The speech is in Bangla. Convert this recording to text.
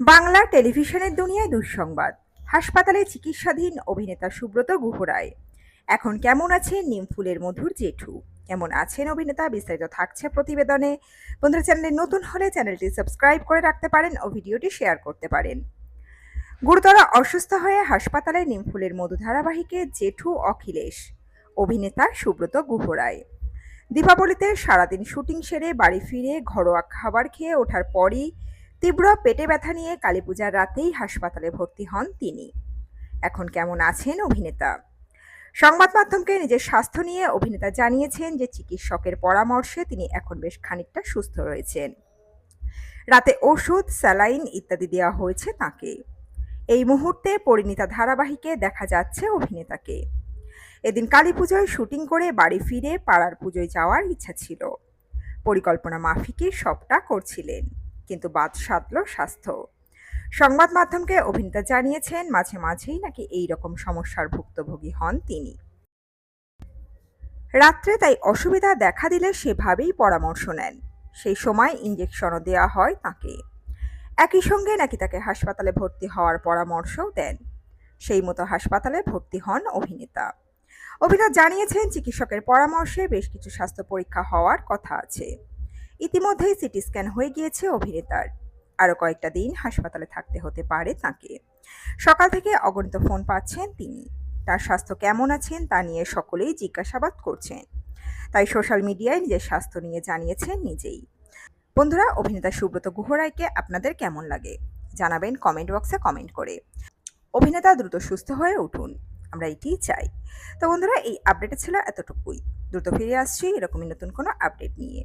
বাংলা টেলিভিশনের দুনিয়ায় দুঃসংবাদ। হাসপাতালে চিকিৎসাধীন অভিনেতা সুব্রত গুহরায় এখন কেমন আছেন নিমফুলের মধুর জেঠু? কেমন আছেন অভিনেতা? বিস্তারিত থাকছে প্রতিবেদনে। বন্ধুরা, চ্যানেলে নতুন হলে চ্যানেলটি সাবস্ক্রাইব করে রাখতে পারেন ও ভিডিওটি শেয়ার করতে পারেন। গুরুতর অসুস্থ হয়ে হাসপাতালে নিমফুলের মধু ধারাবাহিকে জেঠু অখিলেশ, অভিনেতা সুব্রত গুহরায় দীপাবলিতে সারাদিন শুটিং সেরে বাড়ি ফিরে ঘরোয়া খাবার খেয়ে ওঠার পরই তীব্র পেটে ব্যথা নিয়ে কালীপূজার রাতেই হাসপাতালে ভর্তি হন তিনি। এখন কেমন আছেন অভিনেতা? সংবাদ মাধ্যমকে নিজের স্বাস্থ্য নিয়ে অভিনেতা জানিয়েছেন যে চিকিৎসকের পরামর্শে তিনি এখন বেশ খানিকটা সুস্থ রয়েছেন। রাতে ওষুধ, স্যালাইন ইত্যাদি দেওয়া হয়েছে তাকে। এই মুহূর্তে পরিণীতা ধারাবাহিকে দেখা যাচ্ছে অভিনেতাকে। এদিন কালী পুজোয় শুটিং করে বাড়ি ফিরে পাড়ার পুজোয় যাওয়ার ইচ্ছা ছিল। পরিকল্পনা মাফিকই সবটা করছিলেন। কিন্তু বাদ সাধল স্বাস্থ্য। সংবাদ মাধ্যমকে অভিনেতা জানিয়েছেন, মাঝে মাঝেই নাকি এই রকম সমস্যার ভুক্তভোগী হন তিনি। রাত্রে তাই অসুবিধা দেখা দিলে সেভাবেই পরামর্শ নেন। সেই সময় ইঞ্জেকশনও দেওয়া হয় তাকে। একই সঙ্গে নাকি তাকে হাসপাতালে ভর্তি হওয়ার পরামর্শও দেন। সেই মতো হাসপাতালে ভর্তি হন অভিনেতা। অভিনেতা জানিয়েছেন, চিকিৎসকের পরামর্শে বেশ কিছু স্বাস্থ্য পরীক্ষা হওয়ার কথা আছে। ইতিমধ্যেই সিটি স্ক্যান হয়ে গিয়েছে অভিনেতার। আরও কয়েকটা দিন হাসপাতালে থাকতে হতে পারে তাকে। সকাল থেকে অগণিত ফোন পাচ্ছেন তিনি। তার স্বাস্থ্য কেমন আছেন তা নিয়ে সকলেই জিজ্ঞাসাবাদ করছেন। তাই সোশ্যাল মিডিয়ায় নিজের স্বাস্থ্য নিয়ে জানিয়েছেন নিজেই। বন্ধুরা, অভিনেতা সুব্রত গুহরায়কে আপনাদের কেমন লাগে? জানাবেন কমেন্ট বক্সে কমেন্ট করে। অভিনেতা দ্রুত সুস্থ হয়ে উঠুন। আমরা এটিই চাই। তো বন্ধুরা, এই আপডেটে ছিল এতটুকুই। দ্রুত ফিরে আসছি এরকমই নতুন কোনো আপডেট নিয়ে।